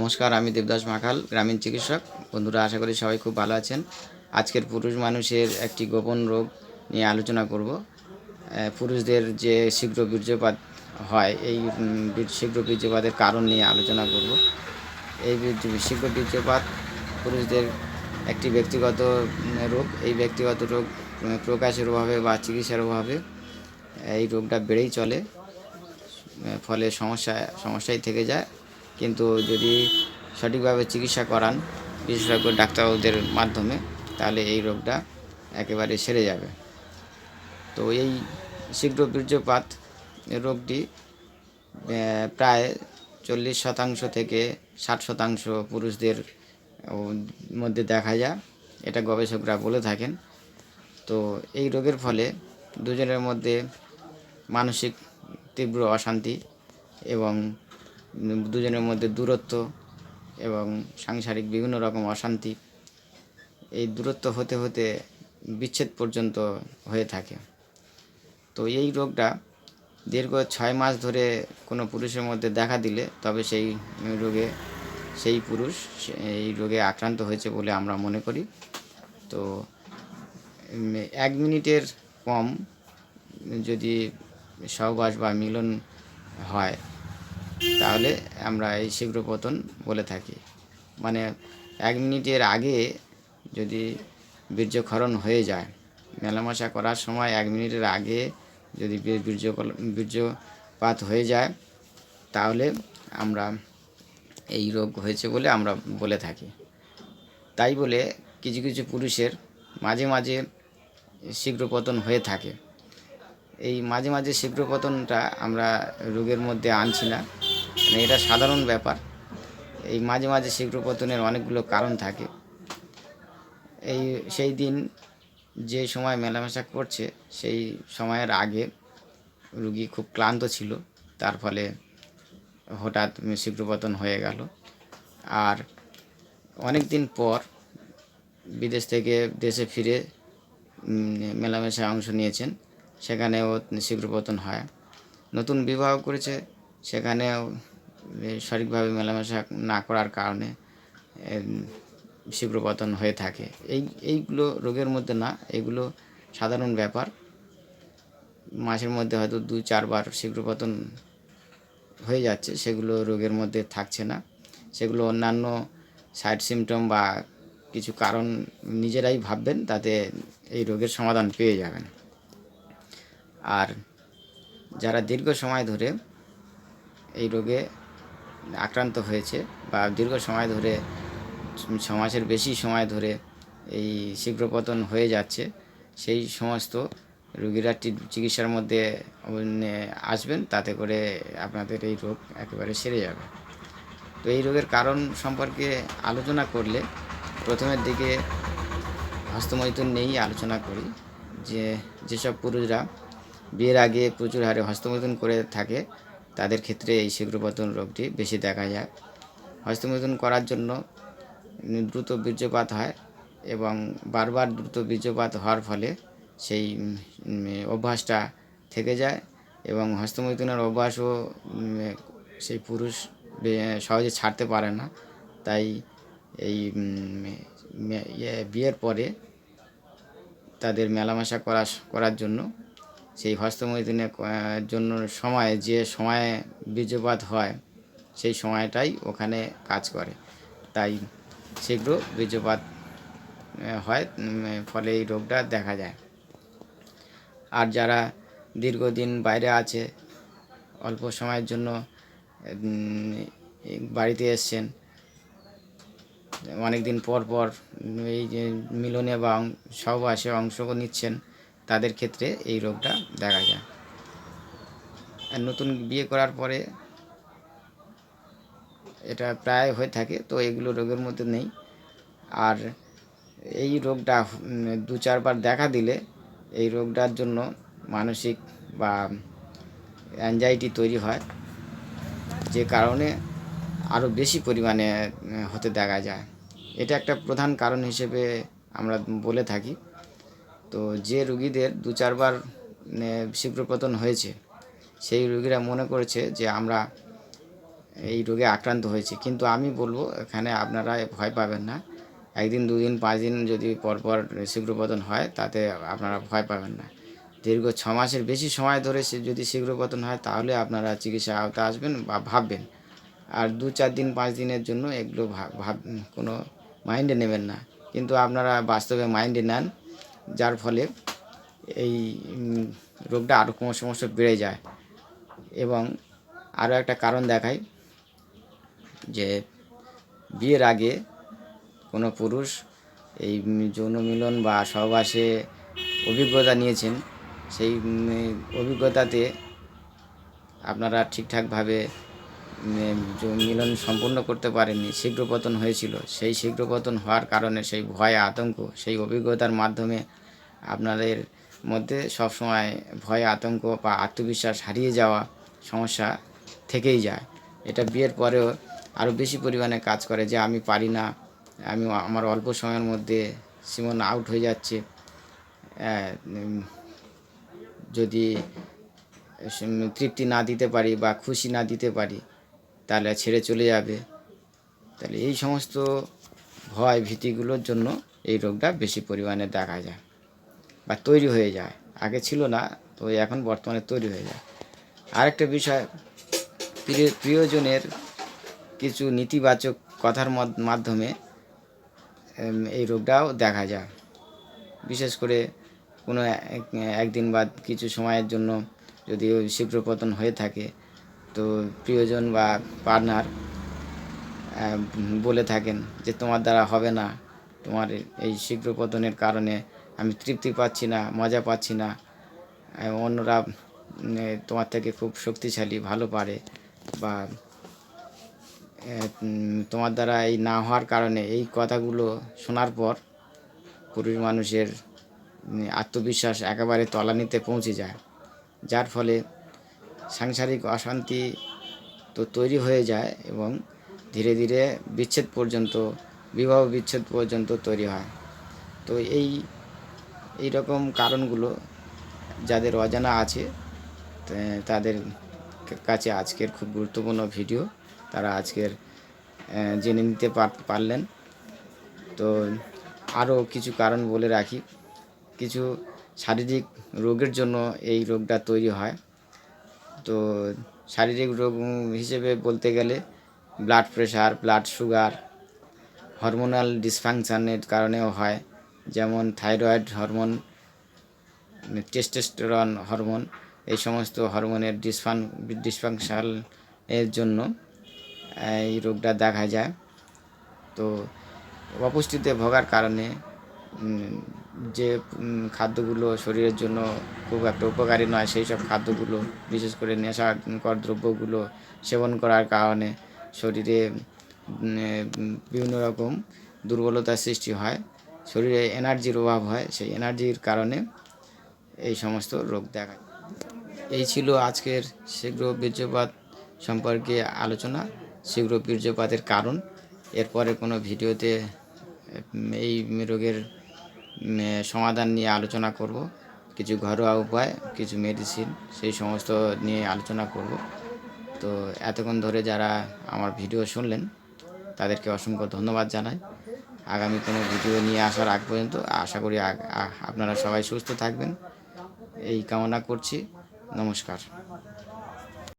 নমস্কার, আমি দেবদাস মাখাল, গ্রামীণ চিকিৎসক। বন্ধুরা, আশা করি সবাই খুব ভালো আছেন। আজকের পুরুষ মানুষের একটি গোপন রোগ নিয়ে আলোচনা করব। পুরুষদের যে শীঘ্র বীর্যপাত হয়, এই শীঘ্র বীর্যপাতের কারণ নিয়ে আলোচনা করব। এই শীঘ্র বীর্যপাত পুরুষদের একটি ব্যক্তিগত রোগ। এই ব্যক্তিগত রোগ প্রকাশের অভাবে বা চিকিৎসার অভাবে, এই রোগটা বেড়েই চলে ফলে সমস্যা, সমস্যাই থেকে যায়। কিন্তু যদি সঠিকভাবে চিকিৎসা করান, বিশেষজ্ঞ, ডাক্তারদের মাধ্যমে, তাহলে এই রোগটা একেবারে সেরে যাবে। তো এই শীঘ্র বীর্যপাত রোগটি প্রায় চল্লিশ শতাংশ থেকে ষাট শতাংশ পুরুষদের মধ্যে দেখা যায়। এটা গবেষকরা বলে থাকেন। তো এই রোগের ফলে দুজনের মধ্যে মানসিক তীব্র অশান্তি এবং দুজনের মধ্যে দূরত্ব এবং সাংসারিক বিভিন্ন রকম অশান্তি, এই দূরত্ব হতে হতে বিচ্ছেদ পর্যন্ত হয়ে থাকে। তো এই রোগটা দীর্ঘ ছয় মাস ধরে কোনো পুরুষের মধ্যে দেখা দিলে তবে সেই রোগে, সেই পুরুষ এই রোগে আক্রান্ত হয়েছে বলে আমরা মনে করি। তো এক মিনিটের কম যদি সহবাস বা মিলন হয় তাহলে আমরা এই শীঘ্র পতন বলে থাকি। মানে এক মিনিটের আগে যদি বীর্যক্ষরণ হয়ে যায়, মেলামেশা করার সময় এক মিনিটের আগে যদি বীর- বীর্য বীর্যপাত হয়ে যায়, তাহলে আমরা এই রোগ হয়েছে বলে আমরা বলে থাকি। তাই বলে কিছু কিছু পুরুষের মাঝে মাঝে শীঘ্র পতন হয়ে থাকে। এই মাঝে মাঝে শীঘ্র পতনটা আমরা রোগের মধ্যে আনছি না। মানে এটা সাধারণ ব্যাপার। এই মাঝে মাঝে শীঘ্র পতনের অনেকগুলো কারণ থাকে। এই সেই দিন যে সময় মেলামেশা করছে, সেই সময়ের আগে রুগী খুব ক্লান্ত ছিল। তার ফলে হঠাৎ শীঘ্র পতন হয়ে গেল। আর অনেক দিন পর বিদেশ থেকে দেশে ফিরে মেলামেশায় অংশ নিয়েছেন। সেখানেও শীঘ্র পতন হয়। নতুন বিবাহ করেছে, সেখানেও সঠিকভাবে মেলামেশা না করার কারণে এম, শীঘ্র পতন হয়ে থাকে। এই এইগুলো রোগের মধ্যে না এগুলো সাধারণ ব্যাপার। মাসের মধ্যে হয়তো দুই চারবার শীঘ্র পতন হয়ে যাচ্ছে সেগুলো রোগের মধ্যে থাকছে না। সেগুলো অন্যান্য সাইড সিমটম বা কিছু কারণ নিজেরাই ভাববেন তাতে এই রোগের সমাধান পেয়ে যাবেন। আর যারা দীর্ঘ সময় ধরে এই রোগে আক্রান্ত হয়েছে বা দীর্ঘ সময় ধরে, ছ মাসের বেশি সময় ধরে এই শীঘ্র পতন হয়ে যাচ্ছে। সেই সমস্ত রুগীরা চিকিৎসার মধ্যে আসবেন, তাতে করে আপনাদের এই রোগ একেবারে সেরে যাবে। তো এই রোগের কারণ সম্পর্কে আলোচনা করলে প্রথমের দিকে হস্তমৈথুন নিয়েই আলোচনা করি, যে যেসব পুরুষরা বিয়ের আগে প্রচুর হারে হস্তমৈথুন করে থাকে তাদের ক্ষেত্রে এই শীঘ্রপতন রোগটি বেশি দেখা যায়। হস্তমৈথুন করার জন্য দ্রুত বীর্যপাত হয় এবং বারবার দ্রুত বীর্যপাত হওয়ার ফলে সেই অভ্যাসটা থেকে যায় এবং হস্তমৈথুনের অভ্যাসও সেই পুরুষ সহজে ছাড়তে পারে না। তাই এই ইয়ে, বিয়ের পরে তাদের মেলামেশা করা করার জন্য সেই হস্তমৈথুনের জন্য সময়, যে সময়ে বীর্যপাত হয়, সেই সময়টাই ওখানে কাজ করে। তাই শীঘ্র বীর্যপাত হয় ফলে এই রোগটা দেখা যায়। আর যারা দীর্ঘদিন বাইরে আছে, অল্প সময়ের জন্য বাড়িতে এসছেন অনেক দিন পর পর এই যে মিলনে বা সহবাসে অংশ নিচ্ছেন তাদের ক্ষেত্রে এই রোগটা দেখা যায়। আর নতুন বিয়ে করার পরে এটা প্রায় হয়ে থাকে, তো এগুলো রোগের মধ্যে নেই। আর এই রোগটা দু চারবার দেখা দিলে এই রোগটার জন্য মানসিক বা অ্যাংজাইটি তৈরি হয়, যে কারণে আরও বেশি পরিমাণে হতে দেখা যায়। এটা একটা প্রধান কারণ হিসেবে আমরা বলে থাকি। তো যে রুগীদের দু চারবার শীঘ্রপতন হয়েছে, সেই রুগীরা মনে করেছে যে আমরা এই রোগে আক্রান্ত হয়েছে। কিন্তু আমি বলব, এখানে আপনারা ভয় পাবেন না। একদিন, দুদিন, পাঁচ দিন যদি পরপর শীঘ্রপতন হয়, তাতে আপনারা ভয় পাবেন না। দীর্ঘ ছ মাসের বেশি সময় ধরে সে যদি শীঘ্রপতন হয়, তাহলে আপনারা চিকিৎসা আওতা আসবেন বা ভাববেন। আর দু চার দিন, পাঁচ দিনের জন্য এগুলো ভাব ভাব, কোনো মাইন্ডে নেবেন না। কিন্তু আপনারা বাস্তবে মাইন্ডে নেন। যার ফলে এই রোগটা আরও ক্রমশ ক্রমশ বেড়ে যায়। এবং আরও একটা কারণ দেখায় যে বিয়ের আগে কোনো পুরুষ এই যৌন মিলন বা সহবাসে অভিজ্ঞতা নিয়েছেন। সেই অভিজ্ঞতাতে আপনারা ঠিকঠাকভাবে মিলন সম্পূর্ণ করতে পারেনি শীঘ্র পতন হয়েছিল। সেই শীঘ্র পতন হওয়ার কারণে সেই ভয় আতঙ্ক, সেই অভিজ্ঞতার মাধ্যমে আপনাদের মধ্যে সবসময় ভয় আতঙ্ক বা আত্মবিশ্বাস হারিয়ে যাওয়া সমস্যা থেকেই যায়। এটা বিয়ের পরেও আরও বেশি পরিমাণে কাজ করে যে আমি পারি না, আমি আমার অল্প সময়ের মধ্যে সীমন আউট হয়ে যাচ্ছে। যদি তৃপ্তি না দিতে পারি বা খুশি না দিতে পারি তাহলে ছেড়ে চলে যাবে। তাহলে এই সমস্ত ভয় ভীতিগুলোর জন্য এই রোগটা বেশি পরিমাণে দেখা যায় বা তৈরি হয়ে যায়। আগে ছিল না, তো এখন বর্তমানে তৈরি হয়ে যায়। আরেকটা বিষয়, প্রিয়, প্রিয়জনের কিছু নেতিবাচক কথার মাধ্যমে এই রোগটাও দেখা যায়। বিশেষ করে কোনো এক- একদিন বা কিছু সময়ের জন্য যদি ওই শীঘ্র পতন হয়ে থাকে তো প্রিয়জন বা পার্টনার বলে থাকেন যে তোমার দ্বারা হবে না। তোমার এই শীঘ্র পতনের কারণে আমি তৃপ্তি পাচ্ছি না, মজা পাচ্ছি না। অন্যরা তোমার থেকে খুব শক্তিশালী, ভালো পারে বা তোমার দ্বারা এই না হওয়ার কারণে এই কথাগুলো শোনার পর পুরুষ মানুষের আত্মবিশ্বাস একেবারে তলানিতে পৌঁছে যায়। যার ফলে সাংসারিক অশান্তি তো তৈরি হয়ে যায় এবং ধীরে ধীরে বিচ্ছেদ পর্যন্ত, বিবাহ বিচ্ছেদ পর্যন্ত তৈরি হয়। তো এই এই রকম কারণগুলো যাদের অজানা আছে তাদের কাছে আজকের খুব গুরুত্বপূর্ণ ভিডিও। তারা আজকের জেনে নিতে পার- পারলেন। তো আরও কিছু কারণ বলে রাখি। কিছু শারীরিক রোগের জন্য এই রোগটা তৈরি হয়। তো শারীরিক রোগ হিসেবে বলতে গেলে blood pressure blood sugar hormonal ডিসফাংশনের কারণেও হয়। যেমন থাইরয়েড হরমোন টেস্টোস্টেরন হরমোন এই সমস্ত হরমোনের ডিসফাং ডিসফাংশাল এর জন্য, এই রোগটা দেখা যায়। তো অপুষ্টিতে ভোগার কারণে যে খাদ্যগুলো শরীরের জন্য খুব একটা উপকারী নয়, সেই সব খাদ্যগুলো, বিশেষ করে নেশাকর দ্রব্যগুলো সেবন করার কারণে শরীরে বিভিন্ন রকম দুর্বলতার সৃষ্টি হয়, শরীরে এনার্জির অভাব হয়, সেই এনার্জির কারণে এই সমস্ত রোগ দেখা এই ছিল আজকের শীঘ্র বীর্যপাত সম্পর্কে আলোচনা, শীঘ্র বীর্যপাতের কারণ, এরপরে কোনো ভিডিওতে এই রোগের সমাধান নিয়ে আলোচনা করব। কিছু ঘরোয়া উপায়, কিছু মেডিসিন সেই সমস্ত নিয়ে আলোচনা করব। তো এতক্ষণ ধরে যারা আমার ভিডিও শুনলেন, তাদেরকে অসংখ্য ধন্যবাদ জানাই। আগামী কোনো ভিডিও নিয়ে আসার আগ পর্যন্ত আশা করি আপনারা সবাই সুস্থ থাকবেন। এই কামনা করছি। নমস্কার।